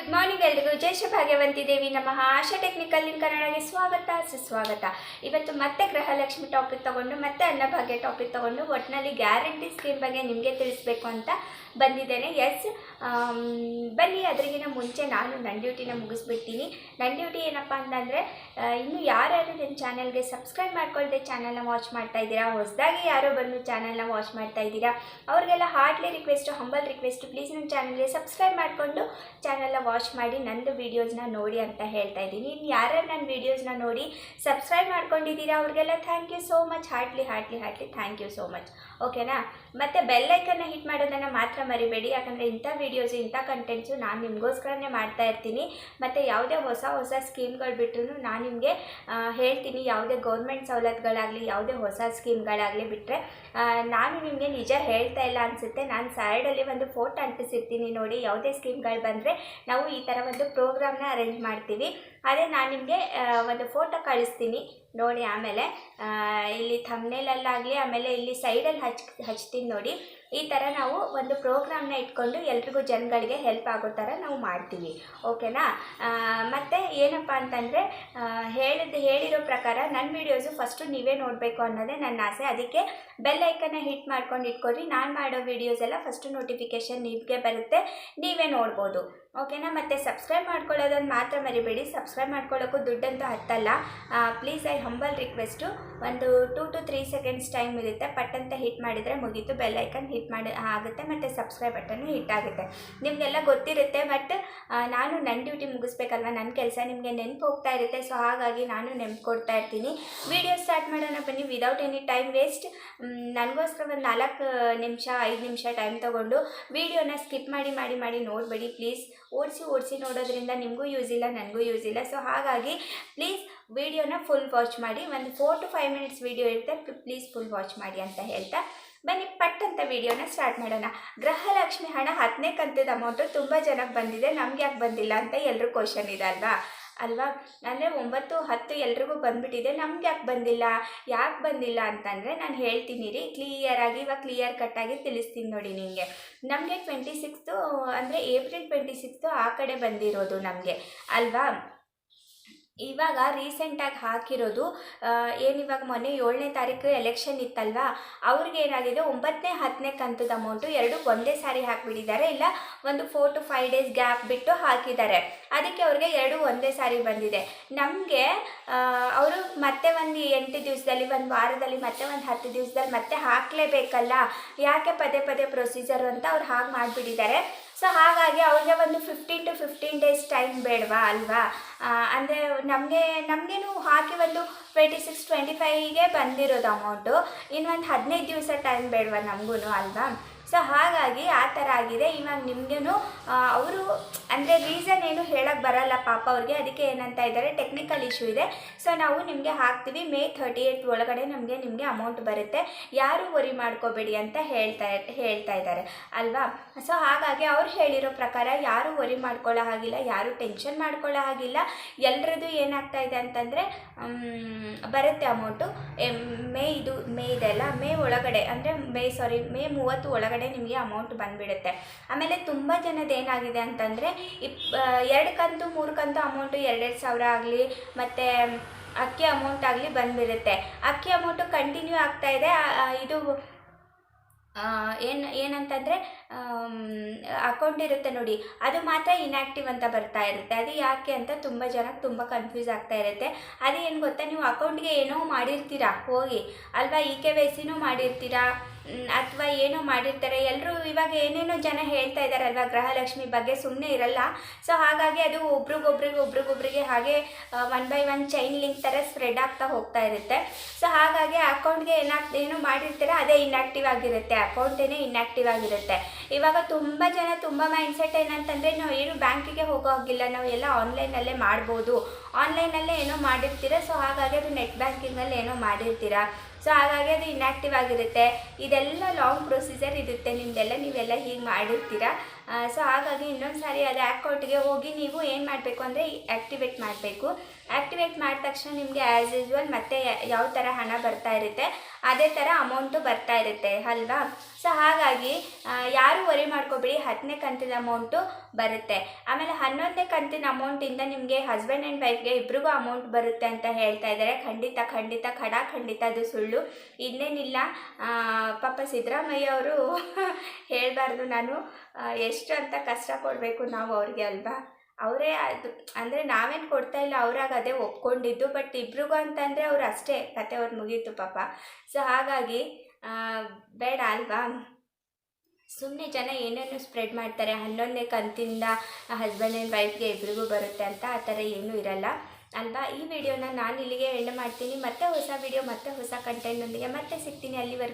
Good morning ಎಲ್ರಿಗೂ ಜೈಶ ಭಾಗ್ಯವಂತಿ ದೇವಿ ನಮ್ಮ ಆಶಾ technical ಇನ್ ಕನ್ನಡಗೆ ಸ್ವಾಗತ, ಸುಸ್ವಾಗತ. ಇವತ್ತು ಮತ್ತೆ ಗೃಹಲಕ್ಷ್ಮಿ ಟಾಪಿಕ್ ತಗೊಂಡು, ಮತ್ತೆ ಅನ್ನಭಾಗ್ಯ ಟಾಪಿಕ್ ತಗೊಂಡು ಒಟ್ಟಿನಲ್ಲಿ ಗ್ಯಾರಂಟಿ ಸ್ಕೀಮ್ ಬಗ್ಗೆ ನಿಮಗೆ ತಿಳಿಸ್ಬೇಕು ಅಂತ ಬಂದಿದ್ದೇನೆ. ಎಸ್ ಬನ್ನಿ, ಅದರಿಗಿನ ಮುಂಚೆ ನಾನು ನನ್ನ ಡ್ಯೂಟಿನ ಮುಗಿಸ್ಬಿಡ್ತೀನಿ. ನನ್ನ ಡ್ಯೂಟಿ ಏನಪ್ಪ ಅಂತಂದರೆ ಇನ್ನು ಯಾರ್ಯಾರು ನನ್ನ ಚಾನಲ್ಗೆ ಸಬ್ಸ್ಕ್ರೈಬ್ ಮಾಡ್ಕೊಳ್ದೆ ಚಾನಲ್ನ ವಾಚ್ ಮಾಡ್ತಾ ಇದ್ದೀರಾ, ಹೊಸದಾಗಿ ಯಾರೋ ಬಂದು ಚಾನಲ್ನ ವಾಚ್ ಮಾಡ್ತಾ ಇದ್ದೀರಾ, ಅವ್ರಿಗೆಲ್ಲ heartly request humble request please ನನ್ನ ಚಾನಲ್ಗೆ ಸಬ್ಸ್ಕ್ರೈಬ್ ಮಾಡಿಕೊಂಡು ಚಾನಲ್ನ ವಾಚ್ ಮಾಡಿ ನಂದು ವೀಡಿಯೋಸ್ನ ನೋಡಿ ಅಂತ ಹೇಳ್ತಾ ಇದ್ದೀನಿ. ಇನ್ನು ಯಾರ್ಯಾರು ನನ್ನ ವೀಡಿಯೋಸ್ನ ನೋಡಿ ಸಬ್ಸ್ಕ್ರೈಬ್ ಮಾಡ್ಕೊಂಡಿದ್ದೀರಾ ಅವ್ರಿಗೆಲ್ಲ thank you so much heartly heartly heartly thank you so much ಓಕೆನಾ ಮತ್ತು ಬೆಲ್ಲೈಕನ್ನ ಹಿಟ್ ಮಾಡೋದನ್ನು ಮಾತ್ರ ಮರಿಬೇಡಿ. ಯಾಕಂದರೆ ಇಂಥ ವೀಡಿಯೋಸು ಇಂಥ ಕಂಟೆಂಟ್ಸು ನಾನು ನಿಮಗೋಸ್ಕರನೇ ಮಾಡ್ತಾ ಇರ್ತೀನಿ. ಮತ್ತು ಯಾವುದೇ ಹೊಸ ಹೊಸ ಸ್ಕೀಮ್ಗಳು ಬಿಟ್ಟರು ನಾನು ನಿಮಗೆ ಹೇಳ್ತೀನಿ. ಯಾವುದೇ ಗೌರ್ಮೆಂಟ್ ಸವಲತ್ತುಗಳಾಗಲಿ, ಯಾವುದೇ ಹೊಸ ಸ್ಕೀಮ್ಗಳಾಗಲಿ ಬಿಟ್ಟರೆ ನಾನು ನಿಮಗೆ ನಿಜ ಹೇಳ್ತಾ ಇಲ್ಲ ಅನಿಸುತ್ತೆ. ನಾನು ಸೈಡಲ್ಲಿ ಒಂದು ಫೋಟೋ ಅಂಟಿಸಿರ್ತೀನಿ ನೋಡಿ. ಯಾವುದೇ ಸ್ಕೀಮ್ಗಳು ಬಂದರೆ ನಾವು ಈ ಥರ ಒಂದು ಪ್ರೋಗ್ರಾಮ್ನ ಅರೇಂಜ್ ಮಾಡ್ತೀವಿ. ಅದೇ ನಾನು ನಿಮಗೆ ಒಂದು ಫೋಟೋ ಕಳಿಸ್ತೀನಿ. ನೋಡಿ ಆಮೇಲೆ ಇಲ್ಲಿ ಥಮ್ನೇಲಲ್ಲಾಗಲಿ ಆಮೇಲೆ ಇಲ್ಲಿ ಸೈಡಲ್ಲಿ ಹಚ್, ಹಚ್ತೀನಿ ನೋಡಿ. ಈ ಥರ ನಾವು ಒಂದು ಪ್ರೋಗ್ರಾಮ್ನ ಇಟ್ಕೊಂಡು ಎಲ್ರಿಗೂ ಜನಗಳಿಗೆ ಹೆಲ್ಪ್ ಆಗೋ ಥರ ನಾವು ಮಾಡ್ತೀವಿ. ಓಕೆನಾ ಮತ್ತು ಏನಪ್ಪ ಅಂತಂದರೆ ಹೇಳಿದ, ಹೇಳಿರೋ ಪ್ರಕಾರ ನನ್ನ ವೀಡಿಯೋಸು ಫಸ್ಟು ನೀವೇ ನೋಡಬೇಕು ಅನ್ನೋದೇ ನನ್ನ ಆಸೆ. ಅದಕ್ಕೆ ಬೆಲ್ ಐಕನ್ನ ಹಿಟ್ ಮಾಡ್ಕೊಂಡು ಇಟ್ಕೊಳ್ಳಿ ನಾನು ಮಾಡೋ ವೀಡಿಯೋಸ್ ಎಲ್ಲ ಫಸ್ಟು ನೋಟಿಫಿಕೇಷನ್ ನಿಮಗೆ ಬರುತ್ತೆ. ನೀವೇ ನೋಡ್ಬೋದು. ಓಕೆನಾ ಮತ್ತು ಸಬ್ಸ್ಕ್ರೈಬ್ ಮಾಡ್ಕೊಳ್ಳೋದನ್ನು ಮಾತ್ರ ಮರಿಬೇಡಿ. ಸಬ್ಸ್ಕ್ರೈಬ್ ಮಾಡ್ಕೊಳ್ಳೋಕ್ಕೂ ದುಡ್ಡಂತೂ ಹತ್ತಲ್ಲ. ಪ್ಲೀಸ್ ಐ ಹಂಬಲ್ ರಿಕ್ವೆಸ್ಟು ಒಂದು two to three seconds time ಇರುತ್ತೆ. ಪಟ್ ಅಂತ ಹಿಟ್ ಮಾಡಿದರೆ ಮುಗೀತು. ಬೆಲ್ ಐಕನ್ ಹಿಟ್ ಮಾಡಿ, ಆಗುತ್ತೆ. ಮತ್ತು ಸಬ್ಸ್ಕ್ರೈಬ್ ಬಟನ್ ಹಿಟ್ ಆಗುತ್ತೆ. ನಿಮಗೆಲ್ಲ ಗೊತ್ತಿರುತ್ತೆ ಬಟ್ ನಾನು ನನ್ನ ಡ್ಯೂಟಿ ಮುಗಿಸ್ಬೇಕಲ್ವ? ನನ್ನ ಕೆಲಸ ನಿಮಗೆ ನೆನಪು ಹೋಗ್ತಾ ಇರುತ್ತೆ. ಸೊ ಹಾಗಾಗಿ ನಾನು ನೆನಪು ಕೊಡ್ತಾ ಇರ್ತೀನಿ. ವಿಡಿಯೋ ಸ್ಟಾರ್ಟ್ ಮಾಡೋಣ ಬನ್ನಿ. ವಿದೌಟ್ ಎನಿ ಟೈಮ್ ವೇಸ್ಟ್ ನನಗೋಸ್ಕರ ಒಂದು ನಾಲ್ಕು ನಿಮಿಷ, ಐದು ನಿಮಿಷ ಟೈಮ್ ತೊಗೊಂಡು ವಿಡಿಯೋನ ಸ್ಕಿಪ್ ಮಾಡಿ ಮಾಡಿ ಮಾಡಿ ನೋಡಬೇಡಿ. ಪ್ಲೀಸ್ ಓಡಿಸಿ ಓಡಿಸಿ ನೋಡೋದ್ರಿಂದ ನಿಮಗೂ ಯೂಸ್ ಇಲ್ಲ, ನನಗೂ ಯೂಸ್ ಇಲ್ಲ. ಸೊ ಹಾಗಾಗಿ ಪ್ಲೀಸ್ ವಿಡಿಯೋನ ಫುಲ್ ವಾಚ್ ಮಾಡಿ. ಒಂದು four to five minutes video ಇರುತ್ತೆ. ಪ್ಲೀಸ್ ಫುಲ್ ವಾಚ್ ಮಾಡಿ ಅಂತ ಹೇಳ್ತಾ ಬನ್ನಿ. ಪಟ್ ಅಂತ ವಿಡಿಯೋನ ಸ್ಟಾರ್ಟ್ ಮಾಡೋಣ. ಗೃಹಲಕ್ಷ್ಮಿ ಹಣ ಹತ್ತನೇ ಕಂತದ ಅಮೌಂಟು ತುಂಬ ಜನಕ್ಕೆ ಬಂದಿದೆ. ನಮ್ಗೆ ಯಾಕೆ ಬಂದಿಲ್ಲ ಅಂತ ಎಲ್ಲರೂ ಕ್ವಶನ್ ಇದೆ ಅಲ್ವಾ? ಅಲ್ವಾ? ಅಂದರೆ ಒಂಬತ್ತು, ಹತ್ತು ಎಲ್ರಿಗೂ ಬಂದ್ಬಿಟ್ಟಿದೆ. ನಮ್ಗೆ ಯಾಕೆ ಬಂದಿಲ್ಲ? ಯಾಕೆ ಬಂದಿಲ್ಲ ಅಂತಂದರೆ ನಾನು ಹೇಳ್ತೀನಿ ರೀ. ಕ್ಲಿಯರಾಗಿ ಇವಾಗ ಕ್ಲಿಯರ್ ಕಟ್ಟಾಗಿ ತಿಳಿಸ್ತೀನಿ ನೋಡಿ ನಿಮಗೆ ನಮಗೆ ಟ್ವೆಂಟಿ ಸಿಕ್ಸ್ತು ಅಂದರೆ ಏಪ್ರಿಲ್ ಟ್ವೆಂಟಿ ಸಿಕ್ಸ್ತು ಆ ಕಡೆ ಬಂದಿರೋದು ನಮಗೆ. ಅಲ್ವಾ? ಇವಾಗ ರೀಸೆಂಟಾಗಿ ಹಾಕಿರೋದು ಏನಿವಾಗ ಮೊನ್ನೆ ಏಳನೇ ತಾರೀಕು ಎಲೆಕ್ಷನ್ ಇತ್ತಲ್ವಾ? ಅವ್ರಿಗೆ ಏನಾಗಿದೆ ಒಂಬತ್ತನೇ ಹತ್ತನೇ ಕಂತದ ಅಮೌಂಟು ಎರಡು ಒಂದೇ ಸಾರಿ ಹಾಕಿಬಿಟ್ಟಿದ್ದಾರೆ. ಇಲ್ಲ, ಒಂದು four to five days gap ಬಿಟ್ಟು ಹಾಕಿದ್ದಾರೆ. ಅದಕ್ಕೆ ಅವ್ರಿಗೆ ಎರಡು ಒಂದೇ ಸಾರಿ ಬಂದಿದೆ. ನಮಗೆ ಅವರು ಮತ್ತೆ ಒಂದು ಎಂಟು ದಿವಸದಲ್ಲಿ, ಒಂದು ವಾರದಲ್ಲಿ, ಮತ್ತೆ ಒಂದು ಹತ್ತು ದಿವಸದಲ್ಲಿ ಮತ್ತೆ ಹಾಕಲೇಬೇಕಲ್ಲ? ಯಾಕೆ ಪದೇ ಪದೇ ಪ್ರೊಸೀಜರ್ ಅಂತ ಅವ್ರು ಹಾಗೆ ಮಾಡಿಬಿಟ್ಟಿದ್ದಾರೆ. ಸೊ ಹಾಗಾಗಿ ಅವ್ರಿಗೆ ಒಂದು fifteen to fifteen days time ಬೇಡವಾ ಅಲ್ವಾ? ಅಂದರೆ ನಮಗೆ ನಮಗೇನು ಹಾಕಿ ಒಂದು ಟ್ವೆಂಟಿ ಸಿಕ್ಸ್ ಟ್ವೆಂಟಿ ಫೈವ್ಗೆ ಬಂದಿರೋದು ಅಮೌಂಟು ಇನ್ನೊಂದು ಹದಿನೈದು ದಿವಸ ಟೈಮ್ ಬೇಡವಾ ನಮಗೂ ಅಲ್ವಾ? ಸೊ ಹಾಗಾಗಿ ಆ ಥರ ಆಗಿದೆ. ಇವಾಗ ನಿಮಗೇನು ಅವರು ಅಂದರೆ ರೀಸನ್ ಏನು ಹೇಳಕ್ಕೆ ಬರಲ್ಲ ಪಾಪ ಅವ್ರಿಗೆ. ಅದಕ್ಕೆ ಏನಂತ ಇದ್ದಾರೆ ಟೆಕ್ನಿಕಲ್ ಇಶ್ಯೂ ಇದೆ. ಸೊ ನಾವು ನಿಮಗೆ ಹಾಕ್ತೀವಿ. ಮೇ ಥರ್ಟಿ ಏಯ್ತ್ ಒಳಗಡೆ ನಮಗೆ ನಿಮಗೆ ಅಮೌಂಟ್ ಬರುತ್ತೆ. ಯಾರು ವರಿ ಮಾಡ್ಕೋಬೇಡಿ ಅಂತ ಹೇಳ್ತಾ ಹೇಳ್ತಾ ಇದ್ದಾರೆ. ಅಲ್ವಾ? ಸೊ ಹಾಗಾಗಿ ಅವ್ರು ಹೇಳಿರೋ ಪ್ರಕಾರ ಯಾರು ವರಿ ಮಾಡ್ಕೊಳ್ಳೋ ಹಾಗಿಲ್ಲ, ಯಾರು ಟೆನ್ಷನ್ ಮಾಡ್ಕೊಳ್ಳೋ ಹಾಗಿಲ್ಲ. ಎಲ್ರದ್ದು ಏನಾಗ್ತಾ ಇದೆ ಅಂತಂದರೆ ಬರುತ್ತೆ ಅಮೌಂಟು ಮೇ ಇದು ಮೇ ಇದೆಲ್ಲ ಮೇ ಒಳಗಡೆ, ಅಂದರೆ ಮೇ ಸಾರಿ ಮೇ ಮೂವತ್ತು ಒಳಗಡೆ ನಿಮಗೆ ಅಮೌಂಟ್ ಬಂದುಬಿಡುತ್ತೆ. ಆಮೇಲೆ ತುಂಬ ಜನದ ಏನಾಗಿದೆ ಅಂತಂದರೆ, ಇಪ್ ಎರಡು ಕಂತು ಮೂರು ಕಂತು ಅಮೌಂಟು ಎರಡೆರಡು ಸಾವಿರ ಆಗಲಿ, ಮತ್ತು ಅಕ್ಕಿ ಅಮೌಂಟ್ ಆಗಲಿ ಬಂದುಬಿಡುತ್ತೆ. ಅಕ್ಕಿ ಅಮೌಂಟು ಕಂಟಿನ್ಯೂ ಆಗ್ತಾ ಇದೆ. ಇದು ಏನು, ಏನಂತಂದರೆ ಅಕೌಂಟ್ ಇರುತ್ತೆ ನೋಡಿ. ಅದು ಮಾತ್ರ ಇನ್ಯಾಕ್ಟಿವ್ ಅಂತ ಬರ್ತಾ ಇರುತ್ತೆ. ಅದು ಯಾಕೆ ಅಂತ ತುಂಬ ಜನಕ್ಕೆ ತುಂಬ ಕನ್ಫ್ಯೂಸ್ ಆಗ್ತಾ ಇರುತ್ತೆ. ಅದು ಏನು ಗೊತ್ತಾ? ನೀವು ಅಕೌಂಟ್ಗೆ ಏನೋ ಮಾಡಿರ್ತೀರಾ, ಹೋಗಿ. ಅಲ್ವಾ ಇ ಕೆ ವೈ ಸಿನೂ ಮಾಡಿರ್ತೀರಾ? ಅಥವಾ ಏನೋ ಮಾಡಿರ್ತಾರೆ. ಎಲ್ಲರೂ ಇವಾಗ ಏನೇನೋ ಜನ ಹೇಳ್ತಾ ಇದ್ದಾರಲ್ವ ಗೃಹಲಕ್ಷ್ಮಿ ಬಗ್ಗೆ ಸುಮ್ಮನೆ ಇರಲ್ಲ. ಸೊ ಹಾಗಾಗಿ ಅದು ಒಬ್ರಿಗೊಬ್ರಿಗೆ ಒಬ್ರಿಗೊಬ್ರಿಗೆ ಹಾಗೆ one by one chain link ಥರ ಸ್ಪ್ರೆಡ್ ಆಗ್ತಾ ಹೋಗ್ತಾ ಇರುತ್ತೆ. ಸೊ ಹಾಗಾಗಿ ಅಕೌಂಟ್ಗೆ ಏನಾಗ್ತ ಏನು ಮಾಡಿರ್ತಾರೆ, ಅದೇ ಇನ್ಆಕ್ಟಿವ್ ಆಗಿರುತ್ತೆ. ಅಕೌಂಟೇನೆ ಇನ್ಆಕ್ಟಿವ್ ಆಗಿರುತ್ತೆ. ಇವಾಗ ತುಂಬ ಜನ ತುಂಬ ಮೈಂಡ್ಸೆಟ್ ಏನಂತಂದರೆ, ನಾವು ಏನು ಬ್ಯಾಂಕಿಗೆ ಹೋಗೋ ಹಾಗಿಲ್ಲ. ನಾವು ಎಲ್ಲ ಆನ್ಲೈನಲ್ಲೇ ಮಾಡ್ಬೋದು. ಆನ್ಲೈನಲ್ಲೇ ಏನೋ ಮಾಡಿರ್ತೀರ. ಸೊ ಹಾಗಾಗಿ ಅದು ನೆಟ್ ಬ್ಯಾಂಕಿಂಗಲ್ಲಿ ಏನೋ ಮಾಡಿರ್ತೀರಾ. ಸೊ ಹಾಗಾಗಿ ಅದು ಇನ್ಯಾಕ್ಟಿವ್ ಆಗಿರುತ್ತೆ. ಇದೆಲ್ಲ ಲಾಂಗ್ ಪ್ರೊಸೀಜರ್ ಇರುತ್ತೆ. ನಿಮ್ದೆಲ್ಲ ನೀವೆಲ್ಲ ಹೀಗೆ ಮಾಡಿರ್ತೀರ? ಸೊ ಹಾಗಾಗಿ ಇನ್ನೊಂದು ಸಾರಿ ಅದು ಅಕೌಂಟ್ಗೆ ಹೋಗಿ ನೀವು ಏನು ಮಾಡಬೇಕು ಅಂದರೆ ಆ್ಯಕ್ಟಿವೇಟ್ ಮಾಡಬೇಕು. ಆ್ಯಕ್ಟಿವೇಟ್ ಮಾಡಿದ ತಕ್ಷಣ ನಿಮಗೆ ಆ್ಯಸ್ ಯೂಸ್ವಲ್ ಮತ್ತೆ ಯಾವ ಥರ ಹಣ ಬರ್ತಾ ಇರುತ್ತೆ, ಅದೇ ಥರ ಅಮೌಂಟು ಬರ್ತಾ ಇರುತ್ತೆ, ಅಲ್ವಾ? ಸೊ ಹಾಗಾಗಿ ಯಾರು ವರಿ ಮಾಡ್ಕೋಬೇಡಿ, ಹತ್ತನೇ ಕಂತಿನ ಅಮೌಂಟು ಬರುತ್ತೆ. ಆಮೇಲೆ ಹನ್ನೊಂದನೇ ಕಂತಿನ ಅಮೌಂಟಿಂದ ನಿಮಗೆ ಹಸ್ಬೆಂಡ್ ಆ್ಯಂಡ್ ವೈಫ್ಗೆ ಇಬ್ರಿಗೂ ಅಮೌಂಟ್ ಬರುತ್ತೆ ಅಂತ ಹೇಳ್ತಾ ಇದ್ದಾರೆ. ಖಂಡಿತ ಖಂಡಿತ ಖಡ ಖಂಡಿತ ಅದು ಸುಳ್ಳು. ಇನ್ನೇನಿಲ್ಲ. ಪಾಪ ಸಿದ್ದರಾಮಯ್ಯ ಅವರು ಹೇಳಬಾರ್ದು ನಾನು. ಎಷ್ಟು ಅಂತ ಕಷ್ಟ ಕೊಡಬೇಕು ನಾವು ಅವ್ರಿಗೆ ಅಲ್ವಾ? ಅವರೇ ಅದು, ಅಂದರೆ ನಾವೇನು ಕೊಡ್ತಾ ಇಲ್ಲ, ಅವ್ರಾಗ ಅದೇ ಒಪ್ಕೊಂಡಿದ್ದು ಬಟ್ ಇಬ್ರಿಗೂ ಅಂತಂದರೆ ಅವ್ರು ಅಷ್ಟೇ ಕತೆ ಅವ್ರು ಮುಗೀತು ಪಾಪ. ಸೊ ಹಾಗಾಗಿ ಬೇಡ ಅಲ್ವಾ? ಸುಮ್ಮನೆ ಜನ ಏನೇನು ಸ್ಪ್ರೆಡ್ ಮಾಡ್ತಾರೆ, ಹನ್ನೊಂದನೇ ಕಂತಿಂದ ಹಸ್ಬೆಂಡ್ ಆ್ಯಂಡ್ ವೈಫ್ಗೆ ಇಬ್ರಿಗೂ ಬರುತ್ತೆ ಅಂತ ಆ ಥರ ಏನೂ ಇರಲ್ಲ, ಅಲ್ವಾ? ಈ ವಿಡಿಯೋನ ನಾನು ಇಲ್ಲಿಗೆ ಎಂಡ್ ಮಾಡ್ತೀನಿ. ಮತ್ತೆ ಹೊಸ ವಿಡಿಯೋ ಮತ್ತೆ ಹೊಸ ಕಂಟೆಂಟ್ನೊಂದಿಗೆ ಮತ್ತೆ ಸಿಗ್ತೀನಿ ಅಲ್ಲಿವರೆಗೂ.